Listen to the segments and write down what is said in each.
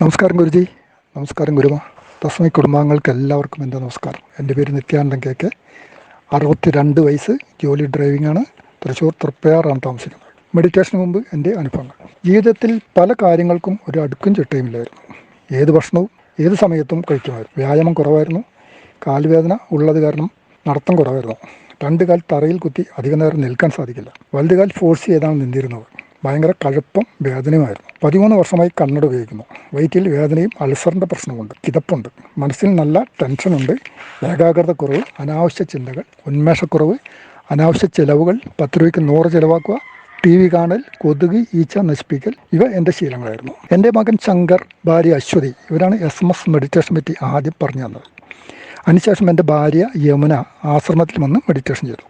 നമസ്കാരം ഗുരുജി. നമസ്കാരം ഗുരുമ. തസ്മൈ കുടുംബാംഗങ്ങൾക്ക് എല്ലാവർക്കും എന്റെ നമസ്കാരം. എന്റെ പേര് നിത്യാനന്ദൻ കെ കെ. അറുപത്തി രണ്ട് വയസ്സ് ജോലി ഡ്രൈവിംഗ് ആണ്. തൃശ്ശൂർ തൃപ്പയാറാണ് താമസിക്കുന്നത്. മെഡിറ്റേഷന് മുമ്പ് എന്റെ അനുഭവങ്ങൾ. ജീവിതത്തിൽ പല കാര്യങ്ങൾക്കും ഒരു അടുക്കും ചിട്ടയുമില്ലായിരുന്നു. ഏത് ഭക്ഷണവും ഏത് സമയത്തും കഴിക്കുമായിരുന്നു. വ്യായാമം കുറവായിരുന്നു. കാൽവേദന ഉള്ളത് കാരണം നടത്തം കുറവായിരുന്നു. രണ്ട് കാൽ തറയിൽ കുത്തി അധിക നേരം നിൽക്കാൻ സാധിക്കില്ല. വലുതുകാൽ ഫോഴ്സ് ചെയ്താണ് നിന്നിരുന്നത്. ഭയങ്കര കഴുപ്പം വേദനയുമായിരുന്നു. പതിമൂന്ന് വർഷമായി കണ്ണട ഉപയോഗിക്കുന്നു. വയറ്റിൽ വേദനയും അൾസറിന്റെ പ്രശ്നമുണ്ട് കിതപ്പുണ്ട്. മനസ്സിൽ നല്ല ടെൻഷനുണ്ട്. ഏകാഗ്രത കുറവ് അനാവശ്യ ചിന്തകൾ ഉന്മേഷക്കുറവ് അനാവശ്യ ചിലവുകൾ പത്ത് രൂപയ്ക്ക് നൂറ് ചിലവാക്കുക ടി വി കാണൽ കൊതുക് ഈച്ച നശിപ്പിക്കൽ ഇവ എന്റെ ശീലങ്ങളായിരുന്നു. എന്റെ മകൻ ശങ്കർ ഭാര്യ അശ്വതി ഇവരാണ് എസ് എം എസ് മെഡിറ്റേഷൻ പറ്റി ആദ്യം പറഞ്ഞു തന്നത്. അതിനുശേഷം എന്റെ ഭാര്യ യമുന ആശ്രമത്തിൽ വന്ന് മെഡിറ്റേഷൻ ചെയ്തു.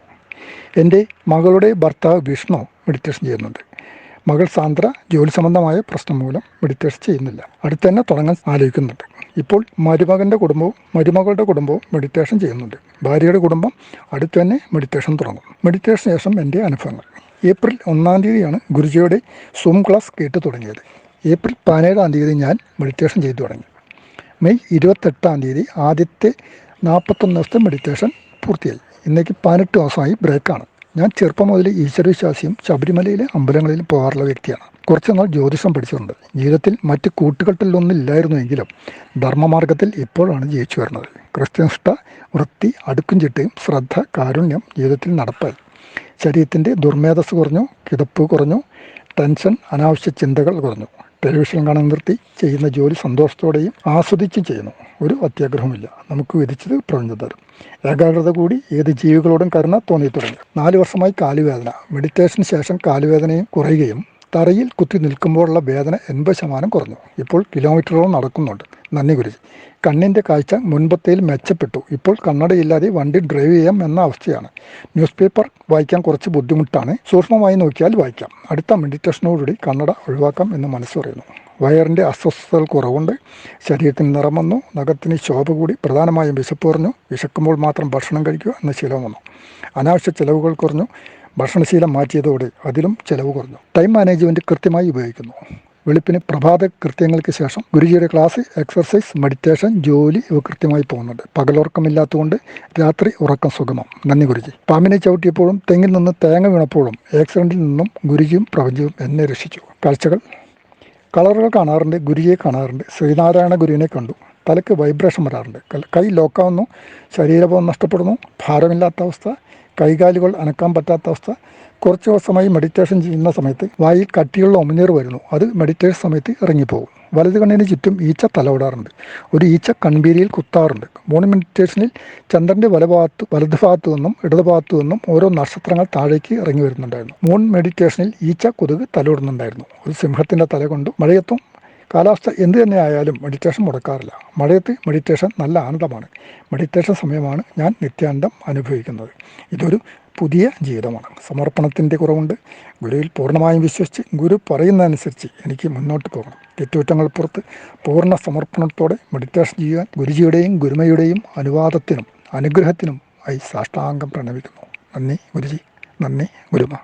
എന്റെ മകളുടെ ഭർത്താവ് വിഷ്ണു മെഡിറ്റേഷൻ ചെയ്യുന്നുണ്ട്. മകൾ സാന്ദ്ര ജോലി സംബന്ധമായ പ്രശ്നം മൂലം മെഡിറ്റേഷൻ ചെയ്യുന്നില്ല. അടുത്ത് തന്നെ തുടങ്ങാൻ ആലോചിക്കുന്നുണ്ട്. ഇപ്പോൾ മരുമകന്റെ കുടുംബവും മരുമകളുടെ കുടുംബവും മെഡിറ്റേഷൻ ചെയ്യുന്നുണ്ട്. ഭാര്യയുടെ കുടുംബം അടുത്ത് തന്നെ മെഡിറ്റേഷൻ തുടങ്ങും. മെഡിറ്റേഷൻ ശേഷം എന്റെ അനുഭവങ്ങൾ. ഏപ്രിൽ ഒന്നാം തീയതിയാണ് ഗുരുജിയുടെ സൂം ക്ലാസ് കേട്ട് തുടങ്ങിയത്. ഏപ്രിൽ പതിനേഴാം തീയതി ഞാൻ മെഡിറ്റേഷൻ ചെയ്തു തുടങ്ങി. മെയ് ഇരുപത്തെട്ടാം തീയതി ആദ്യത്തെ നാൽപ്പത്തൊന്ന് ദിവസത്തെ മെഡിറ്റേഷൻ പൂർത്തിയായി. ഇന്നേക്ക് പതിനെട്ട് ദിവസമായി ബ്രേക്കാണ്. ഞാൻ ചെറുപ്പം മുതൽ ഈശ്വരവിശ്വാസിയും ശബരിമലയിലെ അമ്പലങ്ങളിൽ പോകാറുള്ള വ്യക്തിയാണ്. കുറച്ച് നാൾ ജ്യോതിഷം പഠിച്ചിട്ടുണ്ട്. ജീവിതത്തിൽ മറ്റ് കൂട്ടുകെട്ടിലൊന്നും ഇല്ലായിരുന്നുവെങ്കിലും ധർമ്മമാർഗത്തിൽ ഇപ്പോഴാണ് ജയിച്ചു വരുന്നത്. ക്രിസ്ത്യനിഷ്ഠ വൃത്തി അടുക്കും ചിട്ടയും ശ്രദ്ധ കാരുണ്യം ജീവിതത്തിൽ നടപ്പായി. ശരീരത്തിന്റെ ദുർമേധസ് കുറഞ്ഞു കിടപ്പ് കുറഞ്ഞു ടെൻഷൻ അനാവശ്യ ചിന്തകൾ കുറഞ്ഞു. ടെലിവിഷൻ കാണാൻ നിർത്തി ചെയ്യുന്ന ജോലി സന്തോഷത്തോടെയും ആസ്വദിച്ചും ചെയ്യുന്നു. ഒരു അത്യാഗ്രഹമില്ല നമുക്ക് വിധിച്ചത് പ്രപഞ്ചം തരും ഏകാഗ്രത കൂടി ഏത് ജീവികളോടും കരുണ തോന്നി തുടങ്ങി. നാല് വർഷമായി കാലുവേദന. മെഡിറ്റേഷന് ശേഷം കാലുവേദനയും കുറയുകയും തറയിൽ കുത്തി നിൽക്കുമ്പോഴുള്ള വേദന എൺപത് ശതമാനം കുറഞ്ഞു. ഇപ്പോൾ കിലോമീറ്ററോളം നടക്കുന്നുണ്ട്. നന്ദി ഗുരുജി. കണ്ണിന്റെ കാഴ്ച മുൻപത്തേൽ മെച്ചപ്പെട്ടു. ഇപ്പോൾ കണ്ണടയില്ലാതെ വണ്ടി ഡ്രൈവ് ചെയ്യാം എന്ന അവസ്ഥയാണ്. ന്യൂസ് പേപ്പർ വായിക്കാൻ കുറച്ച് ബുദ്ധിമുട്ടാണ്. സൂക്ഷ്മമായി നോക്കിയാൽ വായിക്കാം. അടുത്ത മെഡിറ്റേഷനോടുകൂടി കണ്ണട ഒഴിവാക്കാം എന്ന് മനസ്സ് പറയുന്നു. വയറിന്റെ അസ്വസ്ഥതകൾ കുറവുണ്ട്. ശരീരത്തിന് നിറം വന്നു. നഖത്തിന് ശോഭ കൂടി. പ്രധാനമായും വിശപ്പ് കുറഞ്ഞു. വിശക്കുമ്പോൾ മാത്രം ഭക്ഷണം കഴിക്കുക എന്ന ശീലം വന്നു. അനാവശ്യ ചിലവുകൾ കുറഞ്ഞു. ഭക്ഷണശീലം മാറ്റിയതോടെ അതിലും ചിലവ് കുറഞ്ഞു. ടൈം മാനേജ്മെന്റ് കൃത്യമായി ഉപയോഗിക്കുന്നു. വെളുപ്പിന് പ്രഭാത കൃത്യങ്ങൾക്ക് ശേഷം ഗുരുജിയുടെ ക്ലാസ് എക്സർസൈസ് മെഡിറ്റേഷൻ ജോലി ഇവ കൃത്യമായി പോകുന്നുണ്ട്. പകലുറക്കമില്ലാത്തതുകൊണ്ട് രാത്രി ഉറക്കം സുഗമം. നന്ദി ഗുരുജി. പാമ്പിനെ ചവിട്ടിയപ്പോഴും തെങ്ങിൽ നിന്ന് തേങ്ങ വീണപ്പോഴും ആക്സിഡന്റിൽ നിന്നും ഗുരുജിയും പ്രപഞ്ചവും എന്നെ രക്ഷിച്ചു. കാഴ്ചകൾ. കളറുകൾ കാണാറുണ്ട് ഗുരുജിയെ കാണാറുണ്ട്. ശ്രീനാരായണ ഗുരുവിനെ കണ്ടു. തലയ്ക്ക് വൈബ്രേഷൻ വരാറുണ്ട്. കൈ ലോക്കാവുന്നു ശരീരബോധം നഷ്ടപ്പെടുന്നു ഭാരമില്ലാത്ത അവസ്ഥ കൈകാലുകൾ അനക്കാൻ പറ്റാത്ത അവസ്ഥ. കുറച്ച് ദിവസമായി മെഡിറ്റേഷൻ ചെയ്യുന്ന സമയത്ത് വായിൽ കട്ടിയുള്ള ഉമിനീർ വരുന്നു. അത് മെഡിറ്റേഷൻ സമയത്ത് ഇറങ്ങിപ്പോകും. വലത് കണ്ണിന് ചുറ്റും ഈച്ച തലവിടാറുണ്ട്. ഒരു ഈച്ച കൺപീരിയിൽ കുത്താറുണ്ട്. മോർണിംഗ് മെഡിറ്റേഷനിൽ ചന്ദ്രന്റെ വലഭാഗത്ത് വലത് ഭാഗത്തു നിന്നും ഇടത് ഭാഗത്തു നിന്നും ഓരോ നക്ഷത്രങ്ങൾ താഴേക്ക് ഇറങ്ങി വരുന്നുണ്ടായിരുന്നു. മൂൺ മെഡിറ്റേഷനിൽ ഈച്ച കൊതുക് തലവിടുന്നുണ്ടായിരുന്നു. ഒരു സിംഹത്തിന്റെ തല കൊണ്ട് മഴയത്തും കാലാവസ്ഥ എന്ത് തന്നെ ആയാലും മെഡിറ്റേഷൻ മുടക്കാറില്ല. മഴയത്ത് മെഡിറ്റേഷൻ നല്ല ആനന്ദമാണ്. മെഡിറ്റേഷൻ സമയമാണ് ഞാൻ നിത്യാനന്ദം അനുഭവിക്കുന്നത്. ഇതൊരു പുതിയ ജീവിതമാണ്. സമർപ്പണത്തിന്റെ കുറവുണ്ട്. ഗുരുവിൽ പൂർണമായും വിശ്വസിച്ച് ഗുരു പറയുന്നതനുസരിച്ച് എനിക്ക് മുന്നോട്ട് പോകണം. തെറ്റുറ്റങ്ങൾ പുറത്ത് പൂർണ സമർപ്പണത്തോടെ മെഡിറ്റേഷൻ ചെയ്യാൻ ഗുരുജിയുടെയും ഗുരുമയുടെയും അനുവാദത്തിനും അനുഗ്രഹത്തിനും ആയി സാഷ്ടാംഗം പ്രണമിക്കുന്നു. നന്ദി ഗുരുജി. നന്ദി ഗുരുമ.